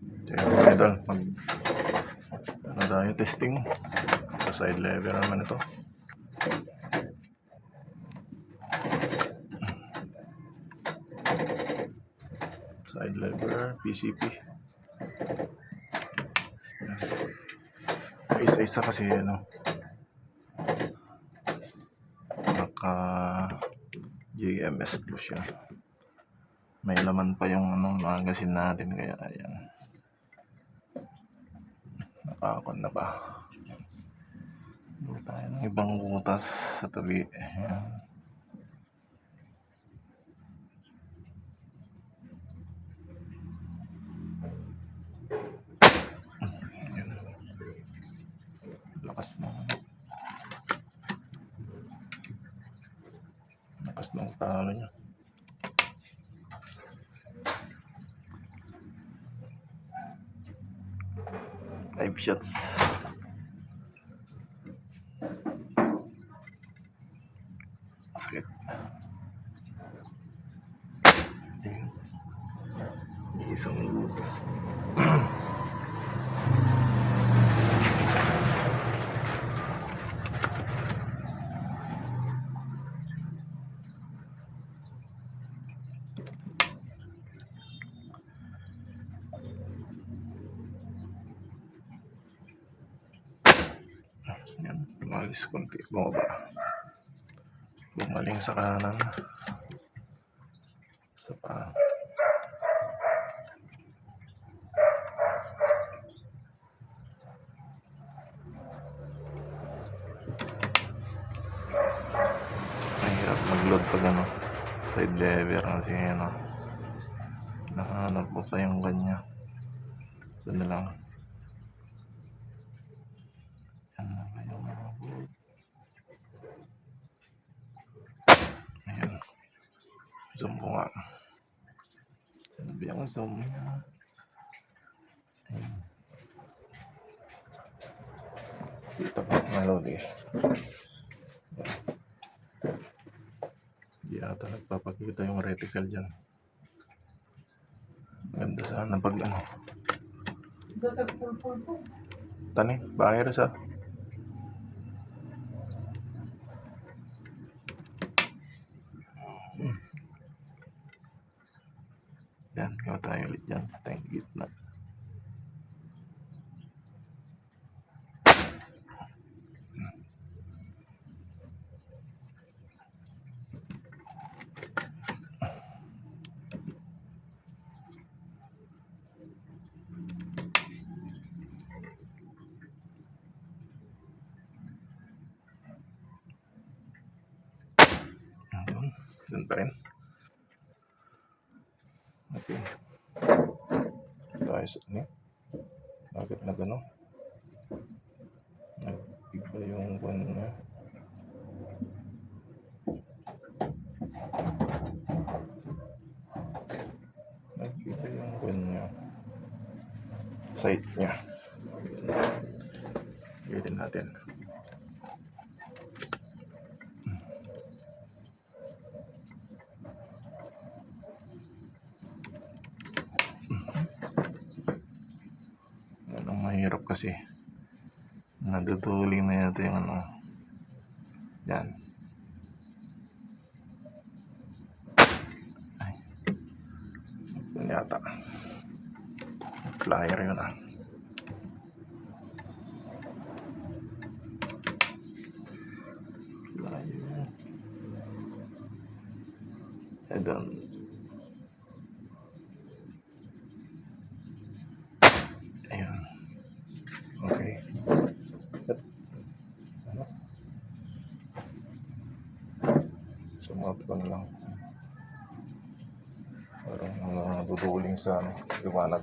Kaya mga idol, mag ano testing sa side lever naman ito. Side lever, PCP. Isa-isa kasi ano. Naka JMS Plus siya. May laman pa yung ano, magazine natin kaya ayan. Napakon na ba? Tayo ng ibang butas sa tabi. Ayan. Lakas na. Lakas ng talo niya. Five shots. Sakit. Isang butas. Lumalis konti. Bumaba. Bumaling sa kanan. Sa pa. Mahirap mag-load pag ano. Side lever kasi ano. Nakahanap ko pa yung kanya. Ito na lang. Yan na ba yung abot? Ayan. Zoom ko nga. Ba yung zoom? Ayan. Dito pa nalog eh. Ayan. Di ata nagpapakita yung reticle dyan. Ganda sana pag ano. Tani, bahir sa Yan, gawa tayo ulit dyan sa tayong gitna. Dun pa rin. Okay. Tayo sa ano? Bakit na gano'n? Nagbiba yung kwan niya. Nagbiba yung kwan niya. Site niya. Gawin natin. Yan ang mahirap kasi. Naduduling na yata yung ano. Yan. Ay. Yan yata. Flyer yun ah. Flyer. I don't Ayun. Okay. At, ano? Sumat ko na lang. Parang duduling sa ano, liwanag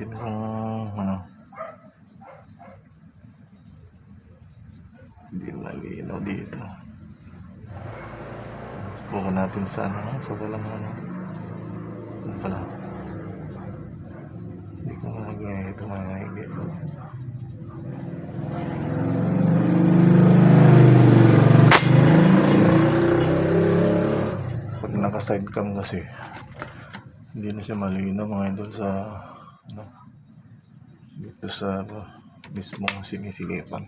natin kung ano. Hindi malinaw dito. Subukan natin sa ano, sa walang ano. Ano pala? Hindi ko makagaya ito mga kaibigan. Pag naka side cam kasi, hindi na siya malinaw mga idol sa ano, dito sa ano, mismong sinisigipan.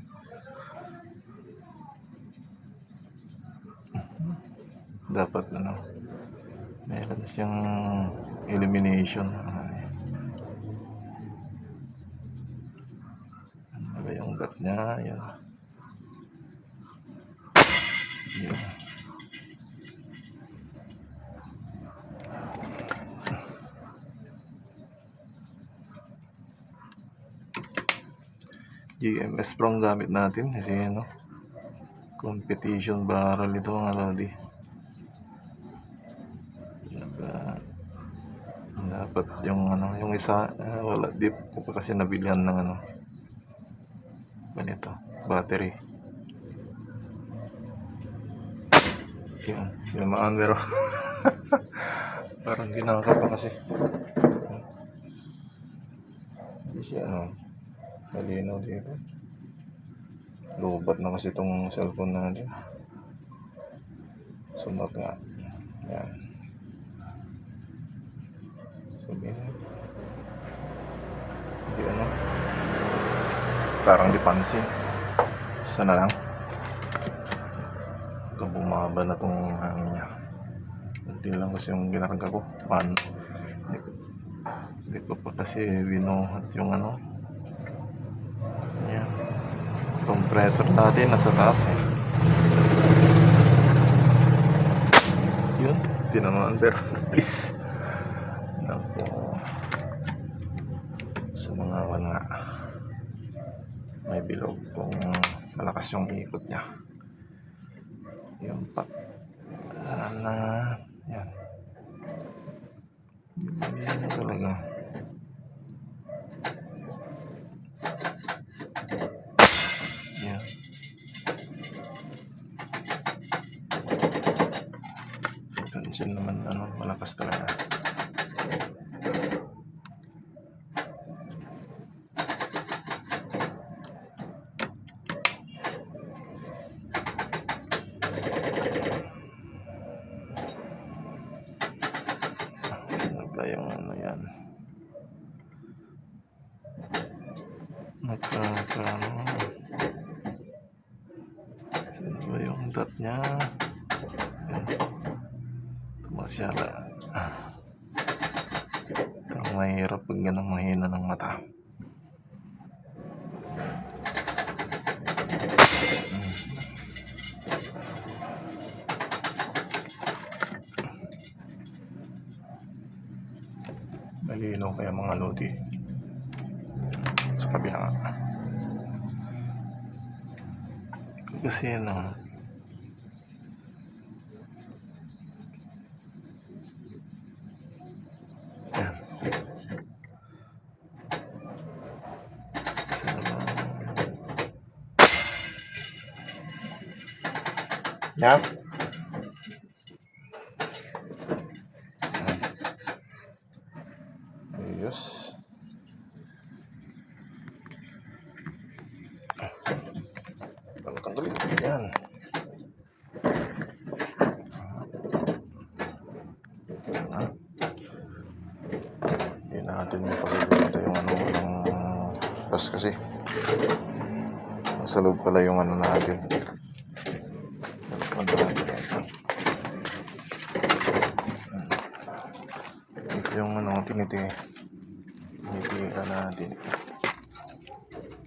Dapat ano, meron siyang illumination. Ano ba yung dot niya? Yan. GMS Pro ang gamit natin kasi ano competition barrel ito mga lodi. Naka, dapat yung ano yung isa ah, wala di ko pa kasi nabilihan ng ano ganito battery. Yun tinamaan pero parang ginaka pa kasi. Hindi siya ano malinaw dito. Lubat na kasi itong cellphone natin. Sumat nga. Yan sabihin hindi ano. Parang di pansin. Isa na lang. Ito bumaba na tong hangin niya. Hindi lang kasi yung ginarga ko. Pan hindi ko, hindi ko pa kasi binuhat yung ano compressor natin nasa taas eh yun tinamaan pero please Naku. Sa mga wala. May bilog kung malakas yung ikot niya. Yung pa. Tension naman ano, malakas talaga. Yung ano yan? Nagkaka ano? Saan ba yung dot niya? Ah. Ang mahirap pag ganang mahina ng mata. Malinaw kaya mga lodi. Sa kabila. Kasi ano, yan. Ayos. Tanggalin. Yan. Yan na. Yan na natin yung pagkakita yung ano yung bus kasi nasa loob pala yung ano natin ano natin isa ito yung ano tiniti tinitiran natin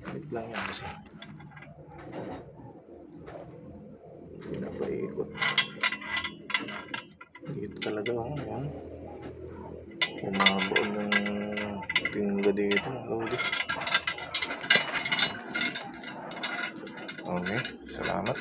wait lang yan kasi pinapaikot dito talaga oh, yan Umabaon ng tingga dito. Lodi. Okay, salamat.